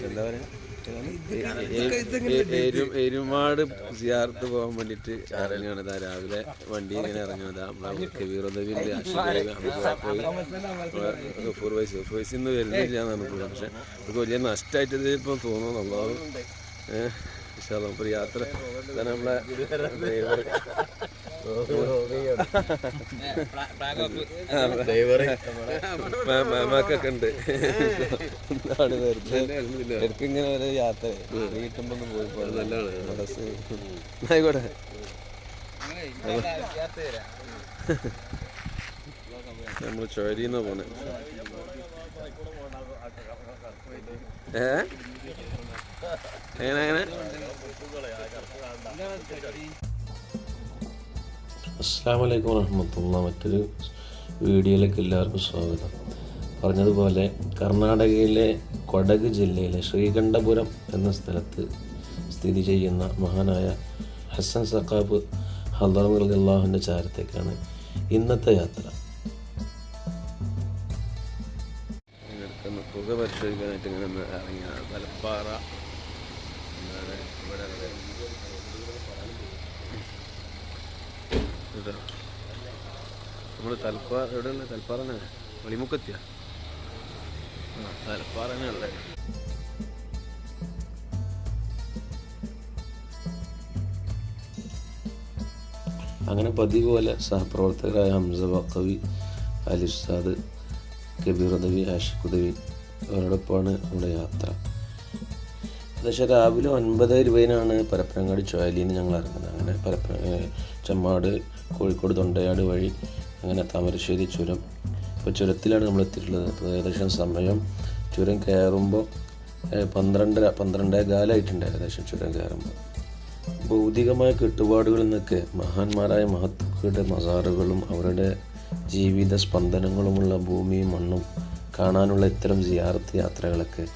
എന്താ പറയാ? എരുമാട് സിയാർത്ത് പോകാൻ വേണ്ടിട്ട് ഇറങ്ങുകയാണ്. ഇതാ രാവിലെ വണ്ടി ഇങ്ങനെ ഇറങ്ങുന്നത് നമ്മളെ കബീർ ഉദവിന്റെ ഗഫൂർ വൈസ് ഗഫൂർ വൈസ് ഇന്ന് വരുന്നില്ല ഇപ്പോൾ പക്ഷെ നമുക്ക് വലിയ നഷ്ടമായിട്ട് ഇപ്പം തോന്നുന്നു ഏഹ് പക്ഷേ നമുക്ക് യാത്ര. നമ്മളെ മാമാക്കൊക്കെ ഉണ്ട്. എന്താണ് വെറുതെ? എനിക്ക് ഇങ്ങനെ ഒരു യാത്ര. കിട്ടുമ്പോ ഒന്ന് പോയി നല്ലതാണ്. ആയിക്കോട്ടെ. നമ്മൾ ചുഴലിന്ന് പോണേ. ഏ എങ്ങനെ എങ്ങനെ അസ്സാം വലൈക്കും വറഹമത്തുള്ള. മറ്റൊരു വീഡിയോയിലേക്ക് എല്ലാവർക്കും സ്വാഗതം. പറഞ്ഞതുപോലെ കർണാടകയിലെ കൊടക് ജില്ലയിലെ ശ്രീകണ്ഠപുരം എന്ന സ്ഥലത്ത് സ്ഥിതി ചെയ്യുന്ന മഹാനായ ഹസൻ സഖാബ് ഹദർ അള്ളാഹുവിന്റെ ചാരത്തേക്കാണ് ഇന്നത്തെ യാത്ര. പുക പരിശോധിക്കാനായിട്ട് ഇങ്ങനെ ഒന്ന് ഇറങ്ങിയാണ് തലപ്പാറ എന്നാണ് ഇവിടെ നമ്മൾ തലപ്പാറ എവിടെയുള്ള തലപ്പാറ തന്നെ? വെളിമുക്കെത്തിയ തലപ്പാറ തന്നെ ഉള്ളത്. അങ്ങനെ പതിവ് പോലെ സഹപ്രവർത്തകരായ ഹംസ ബക്കവി അലി ഉസ്താദ് കബീർ ഉദവി ആഷിഖ് ഉദവി അവരോടൊപ്പമാണ് നമ്മുടെ യാത്ര. ഏകദേശം രാവിലെ ഒൻപത് ഇരുപതിനാണ് പരപ്പനങ്ങാടി ചുഴലിയിൽ ഞങ്ങൾ ഇറങ്ങുന്നത്. അങ്ങനെ പരപ്പ ചെമ്മാട് കോഴിക്കോട് തൊണ്ടയാട് വഴി അങ്ങനെ താമരശ്ശേരി ചുരം. ഇപ്പോൾ ചുരത്തിലാണ് നമ്മൾ എത്തിയിട്ടുള്ളത്. അപ്പോൾ ഏകദേശം സമയം. ചുരം കയറുമ്പോൾ പന്ത്രണ്ടര പന്ത്രണ്ടേ കാലമായിട്ടുണ്ട് ഏകദേശം ചുരം കയറുമ്പോൾ ഭൗതികമായ കെട്ടുപാടുകളിൽ നിന്നൊക്കെ മഹാന്മാരായ മഹത്തുക്കളുടെ മസാറുകളും അവരുടെ ജീവിത സ്പന്ദനങ്ങളുമുള്ള ഭൂമിയും മണ്ണും കാണാനുള്ള ഇത്തരം സിയാറത്ത് യാത്രകളൊക്കെ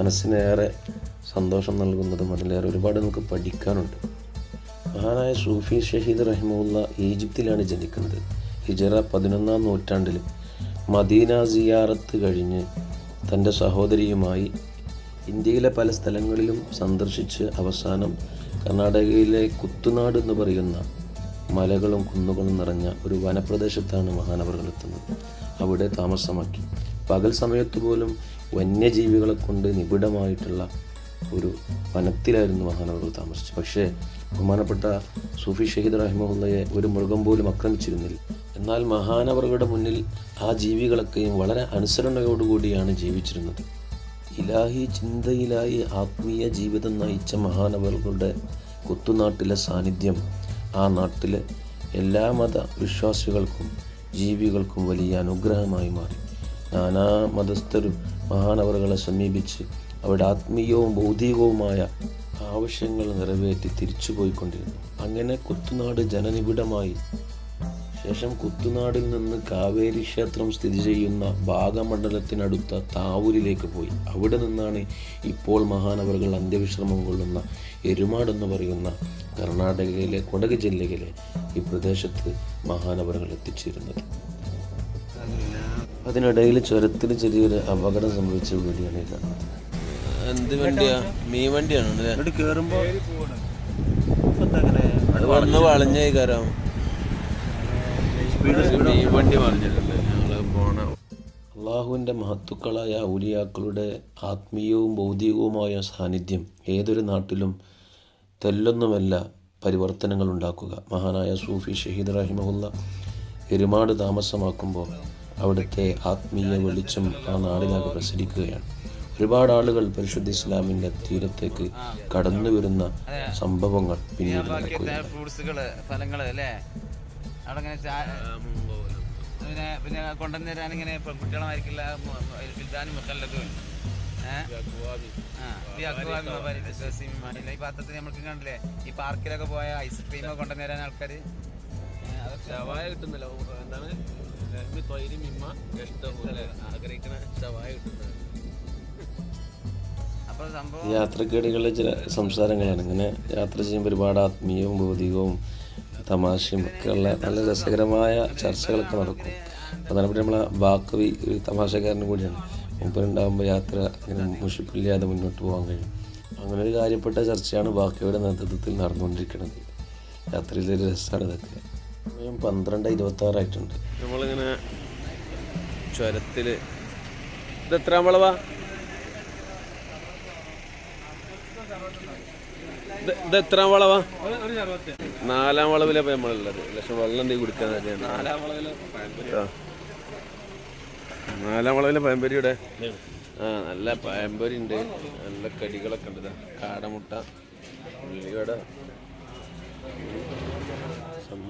മനസ്സിനേറെ സന്തോഷം നൽകുന്നതും അതിലേറെ ഒരുപാട് നമുക്ക് പഠിക്കാനുണ്ട്. മഹാനായ സൂഫി ഷഹീദ് റഹിമുല്ല ഈജിപ്തിലാണ് ജനിക്കുന്നത്. ഹിജറ പതിനൊന്നാം നൂറ്റാണ്ടിൽ മദീന സിയാറത്ത് കഴിഞ്ഞ് തന്റെ സഹോദരിയുമായി ഇന്ത്യയിലെ പല സ്ഥലങ്ങളിലും സന്ദർശിച്ച് അവസാനം കർണാടകയിലെ കുത്തുനാട് എന്ന് പറയുന്ന മലകളും കുന്നുകളും നിറഞ്ഞ ഒരു വനപ്രദേശത്താണ് മഹാനവറുകൾ എത്തുന്നത്. അവിടെ താമസമാക്കി. പകൽ സമയത്ത് പോലും വന്യജീവികളെ കൊണ്ട് നിബിഡമായിട്ടുള്ള ഒരു വനത്തിലായിരുന്നു മഹാനവറുകൾ താമസിച്ചത്. പക്ഷേ ബഹുമാനപ്പെട്ട സൂഫി ഷഹീദ് റഹിമുള്ളയെ ഒരു മൃഗം പോലും ആക്രമിച്ചിരുന്നില്ല. എന്നാൽ മഹാനവറുകളുടെ മുന്നിൽ ആ ജീവികളൊക്കെയും വളരെ അനുസരണയോടുകൂടിയാണ് ജീവിച്ചിരുന്നത്. ഇലാഹി ചിന്തയിലായി ആത്മീയ ജീവിതം നയിച്ച മഹാനവറുകളുടെ കുത്തുനാട്ടിലെ സാന്നിധ്യം ആ നാട്ടിലെ എല്ലാ മത വിശ്വാസികൾക്കും ജീവികൾക്കും വലിയ അനുഗ്രഹമായി മാറി. നാനാ മതസ്ഥരും മഹാനവറുകളെ സമീപിച്ച് അവരുടെ ആത്മീയവും ഭൗതികവുമായ ആവശ്യങ്ങൾ നിറവേറ്റി തിരിച്ചു പോയിക്കൊണ്ടിരുന്നു അങ്ങനെ കുത്തുനാട് ജനനിബിഡമായി. ശേഷം കുത്തുനാടിൽ നിന്ന് കാവേരി ക്ഷേത്രം സ്ഥിതി ചെയ്യുന്ന ഭാഗമണ്ഡലത്തിനടുത്ത താവൂരിലേക്ക് പോയി. അവിടെ നിന്നാണ് ഇപ്പോൾ മഹാനവറുകൾ അന്ത്യവിശ്രമം കൊള്ളുന്ന എരുമാട് എന്ന് പറയുന്ന കർണാടകയിലെ കൊടക് ജില്ലയിലെ ഈ പ്രദേശത്ത് മഹാനവറുകൾ എത്തിച്ചേരുന്നത്. അതിനിടയിൽ ചുരത്തിൽ ചെറിയൊരു അപകടം സംഭവിച്ച വീടിയാണ് ഇത്. എന്ത് വണ്ടിയാ? മീൻ വണ്ടിയാണ് കേറുമ്പോ ഒന്ന് വളഞ്ഞ കയറാം മീൻ വണ്ടി പറഞ്ഞിട്ടുണ്ട് ഞങ്ങൾ പോണ അള്ളാഹുവിന്റെ മഹത്തുക്കളായ ഔലിയാക്കളുടെ ആത്മീയവും ഭൗതികവുമായ സാന്നിധ്യം ഏതൊരു നാട്ടിലും തെല്ലൊന്നുമല്ല പരിവർത്തനങ്ങൾ ഉണ്ടാക്കുക. മഹാനായ സൂഫി ഷഹീദ് റഹിമഹുല്ല എരുമാട് താമസമാക്കുമ്പോൾ അവിടുത്തെ ആത്മീയ വെളിച്ചം ആ നാടിനകത്ത് പ്രസരിക്കുകയാണ്. ഒരുപാട് ആളുകൾ പരിശുദ്ധ ഇസ്ലാമിന്റെ തീരത്തേക്ക് കടന്നു വരുന്ന സംഭവങ്ങൾ പിന്നീട് പിന്നെ പിന്നെ കൊണ്ടുവന്ന് തരാൻ ഇങ്ങനെ ഈ പാത്രത്തിൽ നമ്മൾക്ക് കണ്ടില്ലേ? ഈ പാർക്കിലൊക്കെ പോയ ഐസ്ക്രീം ഒക്കെ കൊണ്ടുവന്ന് തരാൻ ആൾക്കാർ ഷവായ കിട്ടുന്നില്ല. എന്താണ്? തൊയിരി മിമ്മ ആഗ്രഹിക്കുന്ന ഷവായ കിട്ടുന്നത്. അപ്പൊ സംഭവം യാത്രക്കിടയിലുള്ള ചില സംസാരങ്ങളാണ്. ഇങ്ങനെ യാത്ര ചെയ്യുമ്പോൾ ഒരുപാട് ആത്മീയവും ഭൗതികവും തമാശയും ഒക്കെ ഉള്ള നല്ല രസകരമായ ചർച്ചകളൊക്കെ നടക്കും. പ്രധാനപ്പെട്ട നമ്മളെ ബാക്കവി ഒരു തമാശക്കാരനും കൂടിയാണ്. മുമ്പിലുണ്ടാകുമ്പോൾ യാത്ര ഇങ്ങനെ മുഷിപ്പില്ലാതെ മുന്നോട്ട് പോകാൻ കഴിയും. അങ്ങനെ ഒരു കാര്യപ്പെട്ട ചർച്ചയാണ് ബാക്കിയുടെ നേതൃത്വത്തിൽ നടന്നുകൊണ്ടിരിക്കുന്നത്. യാത്രയിലൊരു രസമാണ് ഇതൊക്കെ. സമയം പന്ത്രണ്ട് ഇരുപത്തി ആറായിട്ടുണ്ട് നമ്മളിങ്ങനെ ചുരത്തിൽ ഇത് എത്ര വളവാ? ഇത് എത്ര വളവാ? നാലാം വളവിലെ നമ്മളുള്ളത്. ലക്ഷം വെള്ളം എന്തെങ്കിലും കുടിക്കാൻ തന്നെയാണ് നാലാം വളവിലെ നാലാം വളവിലെ പഴംപൊരിയുടെ ആ നല്ല പയമ്പരി ഉണ്ട്. നല്ല കടികളൊക്കെ ഉണ്ട്. കാടമുട്ട ഉള്ളിവട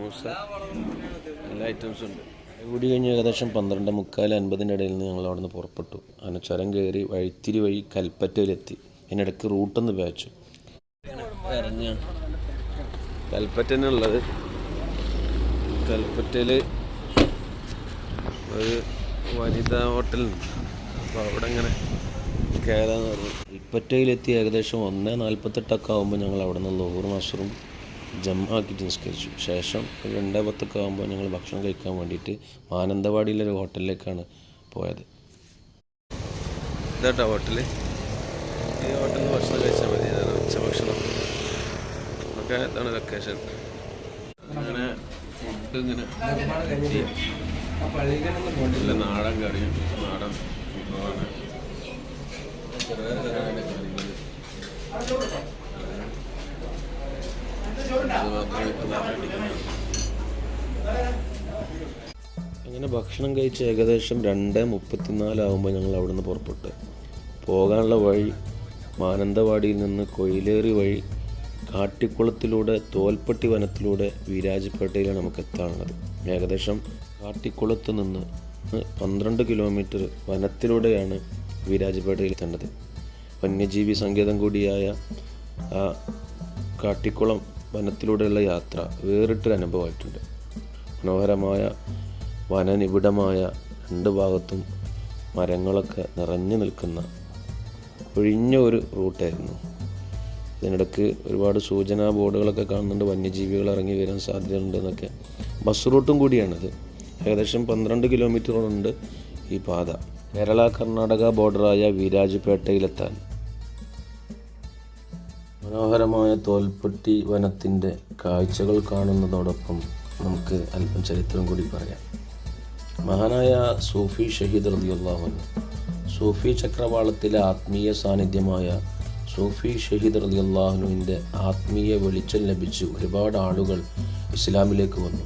സമൂസ എല്ലാ ഐറ്റംസും ഉണ്ട്. കൂടി കഴിഞ്ഞ് ഏകദേശം പന്ത്രണ്ട് മുക്കാൽ അൻപതിന്റെ ഇടയിൽ നിന്ന് ഞങ്ങൾ അവിടെ നിന്ന് പുറപ്പെട്ടു. അങ്ങനെ ചുരം കയറി വഴിത്തിരി വഴി കൽപ്പറ്റയിലെത്തി. അതിനിടയ്ക്ക് റൂട്ടൊന്ന് പേച്ചു. ഇറങ്ങിയ കൽപ്പറ്റനുള്ളത് കൽപ്പറ്റയിൽ ഒരു വനിതാ ഹോട്ടലുണ്ട് അപ്പോൾ അവിടെ ഇങ്ങനെ കയറാന്ന് പറഞ്ഞു. കൽപ്പറ്റയിലെത്തി ഏകദേശം ഒന്ന് നാൽപ്പത്തെട്ടൊക്കെ ആകുമ്പോൾ ഞങ്ങൾ അവിടെ നിന്ന് ലോഹർ മാസ്റ്ററും ജമ്മാക്കിയിട്ട് നിസ്കരിച്ചു. ശേഷം ഒരു രണ്ടേ പത്തൊക്കെ ആകുമ്പോൾ ഞങ്ങൾ ഭക്ഷണം കഴിക്കാൻ വേണ്ടിയിട്ട് മാനന്തവാടിയിലൊരു ഹോട്ടലിലേക്കാണ് പോയത്. ഇതാട്ടോ ഹോട്ടൽ ഈ ഹോട്ടലിൽ ഭക്ഷണം കഴിച്ചാൽ മതി. ഉച്ചഭക്ഷണം ഒക്കെ ഇതാണ് ലൊക്കേഷൻ അങ്ങനെ ഫുഡ് ഇങ്ങനെ. നല്ല നാടൻ കറിയും നാടൻ വിഭവമാണ്. ചെറിയ ചെറിയ കറികൾ അങ്ങനെ ഭക്ഷണം കഴിച്ച് ഏകദേശം രണ്ട് മുപ്പത്തിനാലാവുമ്പോൾ ഞങ്ങൾ അവിടെ നിന്ന് പുറപ്പെട്ടു. പോകാനുള്ള വഴി മാനന്തവാടിയിൽ നിന്ന് കൊയിലേറി വഴി കാട്ടിക്കുളത്തിലൂടെ തോൽപ്പട്ടി വനത്തിലൂടെ വീരാജ്പേട്ടയിലാണ് നമുക്ക് എത്താനുള്ളത്. ഏകദേശം കാട്ടിക്കുളത്ത് നിന്ന് പന്ത്രണ്ട് കിലോമീറ്റർ വനത്തിലൂടെയാണ് വീരാജ്പേട്ടയിൽ എത്തേണ്ടത്. വന്യജീവി സങ്കേതം കൂടിയായ ആ കാട്ടിക്കുളം വനത്തിലൂടെയുള്ള യാത്ര വേറിട്ടൊരു അനുഭവമായിട്ടുണ്ട് മനോഹരമായ വനനിബിഡമായ രണ്ട് ഭാഗത്തും മരങ്ങളൊക്കെ നിറഞ്ഞു നിൽക്കുന്ന ഒഴിഞ്ഞ ഒരു റൂട്ടായിരുന്നു. ഇതിനിടയ്ക്ക് ഒരുപാട് സൂചനാ ബോർഡുകളൊക്കെ കാണുന്നുണ്ട്. വന്യജീവികൾ ഇറങ്ങി വരാൻ സാധ്യതയുണ്ട് എന്നൊക്കെ ബസ് റൂട്ടും കൂടിയാണിത്. ഏകദേശം പന്ത്രണ്ട് കിലോമീറ്ററുണ്ട് ഈ പാത. കേരള കർണാടക ബോർഡറായ വീരാജ്പേട്ടയിലെത്താൻ. മനോഹരമായ തോൽപ്പെട്ടി വനത്തിന്റെ കാഴ്ചകൾ കാണുന്നതോടൊപ്പം നമുക്ക് അല്പം ചരിത്രം കൂടി പറയാം. മഹാനായ സൂഫി ഷഹീദ് റളിയല്ലാഹു സൂഫി ചക്രവാളത്തിലെ ആത്മീയ സാന്നിധ്യമായ സൂഫി ഷഹീദ് റളിയല്ലാഹുവിന്റെ ആത്മീയ വെളിച്ചം ലഭിച്ച് ഒരുപാട് ആളുകൾ ഇസ്ലാമിലേക്ക് വന്നു.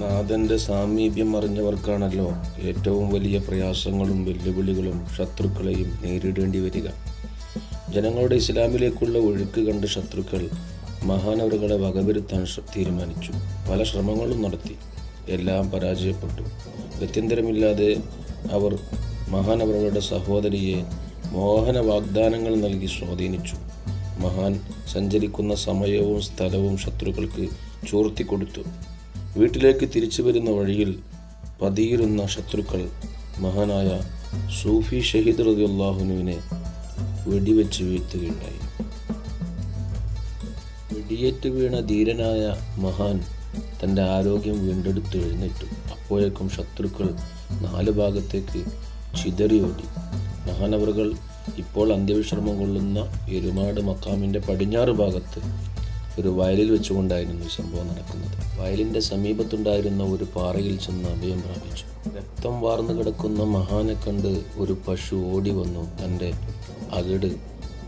നാഥന്റെ സാമീപ്യം അറിഞ്ഞവർക്കാണല്ലോ ഏറ്റവും വലിയ പ്രയാസങ്ങളും വെല്ലുവിളികളും ശത്രുക്കളെയും നേരിടേണ്ടി വരിക. ജനങ്ങളുടെ ഇസ്ലാമിലേക്കുള്ള ഒഴുക്ക് കണ്ട ശത്രുക്കൾ മഹാനവറുകളെ വകവരുത്താൻ തീരുമാനിച്ചു. പല ശ്രമങ്ങളും നടത്തി. എല്ലാം പരാജയപ്പെട്ടു. ഗത്യന്തരമില്ലാതെ അവർ മഹാനവറുകളുടെ സഹോദരിയെ മോഹന വാഗ്ദാനങ്ങൾ നൽകി സ്വാധീനിച്ചു. മഹാൻ സഞ്ചരിക്കുന്ന സമയവും സ്ഥലവും ശത്രുക്കൾക്ക് ചോർത്തിക്കൊടുത്തു വീട്ടിലേക്ക് തിരിച്ചു വരുന്ന വഴിയിൽ പതിയിരുന്ന ശത്രുക്കൾ മഹാനായ സൂഫി ഷഹീദ് റളിയല്ലാഹുവിനെ വെടിവെച്ച് വീഴ്ത്തുകയുണ്ടായി. വെടിയേറ്റ് വീണ ധീരനായ മഹാൻ തന്റെ ആരോഗ്യം വീണ്ടെടുത്ത് എഴുന്നേറ്റു. അപ്പോഴേക്കും ശത്രുക്കൾ നാല് ഭാഗത്തേക്ക് ചിതറിയോടി മഹാനവറുകൾ ഇപ്പോൾ അന്ത്യവിശ്രമം കൊള്ളുന്ന എരുമാട് മക്കാമിന്റെ പടിഞ്ഞാറ് ഭാഗത്ത് ഒരു വയലിൽ വെച്ചുകൊണ്ടായിരുന്നു ഈ സംഭവം നടക്കുന്നത്. വയലിന്റെ സമീപത്തുണ്ടായിരുന്ന ഒരു പാറയിൽ ചെന്ന് അഭയം പ്രാപിച്ചു. രക്തം വാർന്നു കിടക്കുന്ന മഹാനെ കണ്ട് ഒരു പശു ഓടി വന്നു തന്റെ അകിട്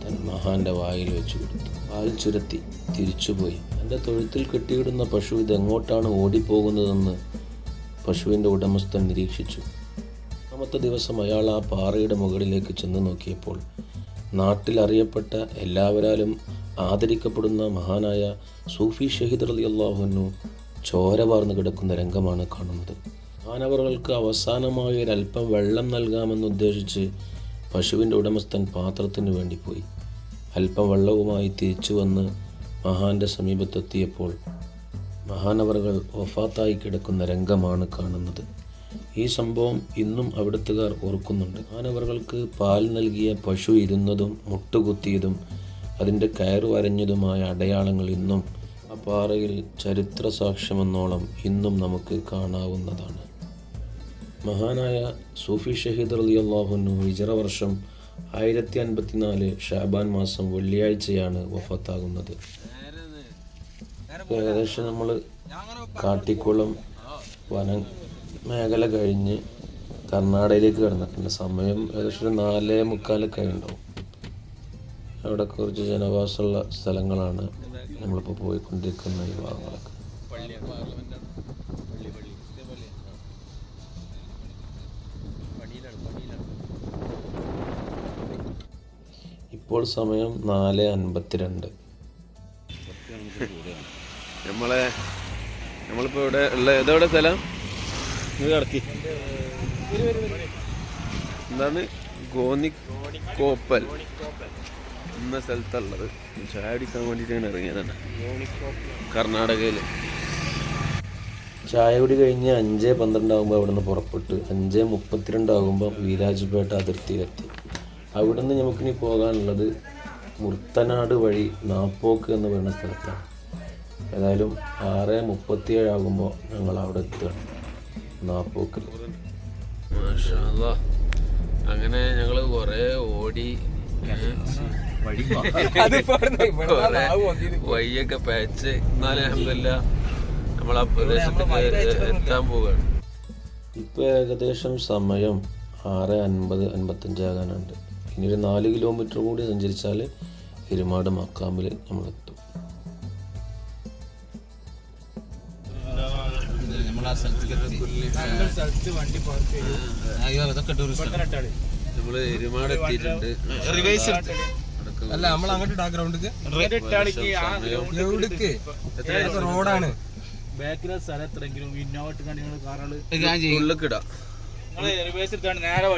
തൻ മഹാന്റെ വായിൽ വെച്ചു കൊടുത്തു. പാൽ ചുരത്തി തിരിച്ചുപോയി തന്റെ തൊഴുത്തിൽ കെട്ടിയിടുന്ന പശു ഇതെങ്ങോട്ടാണ് ഓടിപ്പോകുന്നതെന്ന് പശുവിന്റെ ഉടമസ്ഥൻ നിരീക്ഷിച്ചു. രണ്ടാമത്തെ ദിവസം അയാൾ ആ പാറയുടെ മുകളിലേക്ക് ചെന്ന് നോക്കിയപ്പോൾ നാട്ടിൽ അറിയപ്പെട്ട എല്ലാവരാലും ആദരിക്കപ്പെടുന്ന മഹാനായ സൂഫി ഷഹീദ് അലി അള്ളാഹുനു ചോര വാർന്നു കിടക്കുന്ന രംഗമാണ് കാണുന്നത്. മാനവറുകൾക്ക് അവസാനമായി ഒരല്പം വെള്ളം നൽകാമെന്ന് ഉദ്ദേശിച്ച് പശുവിന്റെ ഉടമസ്ഥൻ പാത്രത്തിന് വേണ്ടി പോയി. അല്പം വെള്ളവുമായി തിരിച്ചു വന്ന് മഹാന്റെ സമീപത്തെത്തിയപ്പോൾ മഹാനവറുകൾ ഒഫാത്തായി കിടക്കുന്ന രംഗമാണ് കാണുന്നത്. ഈ സംഭവം ഇന്നും അവിടുത്തുകാർ ഓർക്കുന്നുണ്ട്. മഹാനവറുകൾക്ക് പാൽ നൽകിയ പശു ഇരുന്നതും മുട്ടുകുത്തിയതും അതിന്റെ കയറ് വരഞ്ഞതുമായ അടയാളങ്ങൾ ഇന്നും ആ പാറയിൽ ചരിത്ര സാക്ഷ്യമെന്നോളം ഇന്നും നമുക്ക് കാണാവുന്നതാണ്. മഹാനായ സൂഫി ഷഹീദ് അലി അള്ളാഹുനു ഹിജറ വർഷം ആയിരത്തി അൻപത്തിനാല് ഷാബാൻ മാസം വെള്ളിയാഴ്ചയാണ് വഫത്താകുന്നത്. ഏകദേശം നമ്മൾ കാട്ടിക്കുളം വന മേഖല കഴിഞ്ഞ് കർണാടകയിലേക്ക് കിടന്നിട്ടുണ്ട്. സമയം ഏകദേശം നാലേ മുക്കാലൊക്കെ കഴിഞ്ഞിട്ടുണ്ടാവും അവിടെ കുറച്ച് ജനവാസമുള്ള സ്ഥലങ്ങളാണ് നമ്മളിപ്പോൾ പോയിക്കൊണ്ടിരിക്കുന്ന ഈ ഭാഗങ്ങളൊക്കെ. ഇപ്പോൾ സമയം നാല് അൻപത്തിരണ്ട്. നമ്മളെ നമ്മളിപ്പോൾ ഇവിടെ ഉള്ള ഏതോടെ സ്ഥലം? കിടക്കി എന്താണ്? ഗോനി എന്ന സ്ഥലത്തുള്ളത്. ചായ അടിക്കാൻ വേണ്ടിയിട്ടാണ് ഇറങ്ങിയതാണ്. കർണാടകയിൽ ചായ കുടി കഴിഞ്ഞ് അഞ്ച് പന്ത്രണ്ടാകുമ്പോൾ അവിടെ നിന്ന് പുറപ്പെട്ട് അഞ്ച് മുപ്പത്തിരണ്ടാകുമ്പോൾ വീരാജ്പേട്ട അതിർത്തിയിലെത്തി. അവിടെ നിന്ന് നമുക്കിനി പോകാനുള്ളത് മുർത്തനാട് വഴി നാപ്പോക്ക് എന്ന് പറയുന്ന സ്ഥലത്താണ്. ഏതായാലും ആറ് മുപ്പത്തിയേഴാകുമ്പോൾ ഞങ്ങൾ അവിടെ എത്തുകയാണ് നാപ്പോക്കിൽ അല്ലാ. അങ്ങനെ ഞങ്ങൾ കുറേ ഓടി കൊറേ വയ്യൊക്കെ പയച്ച് എന്നാലും അഹമ്മദില്ല നമ്മൾ ആ പ്രദേശത്തേക്ക് എത്താൻ പോവുകയാണ് ഇപ്പൊ ഏകദേശം സമയം ആറ് അൻപത് അൻപത്തഞ്ചാകാനുണ്ട് ഇനി ഒരു നാല് കിലോമീറ്റർ കൂടി സഞ്ചരിച്ചാൽ എരുമാട് മക്കാമ്പിൽ നമ്മളെത്തും നമ്മളാ സ്ഥലത്തേക്ക് അയ്യോ അതൊക്കെ ടൂറിസ്റ്റ് നമ്മൾ എരുമാട് എത്തിയിട്ടുണ്ട് റിവേഴ്സ് അല്ല നമ്മൾ അങ്ങോട്ട് ഇടാ ഗ്രൗണ്ടിക്ക് റോഡാണ്. ബാക്കിലെ സ്ഥലം എത്രയെങ്കിലും ഇന്നോവട്ട് കണ്ടിട്ട് കാറുകൾ എടുത്താണ് നേരെ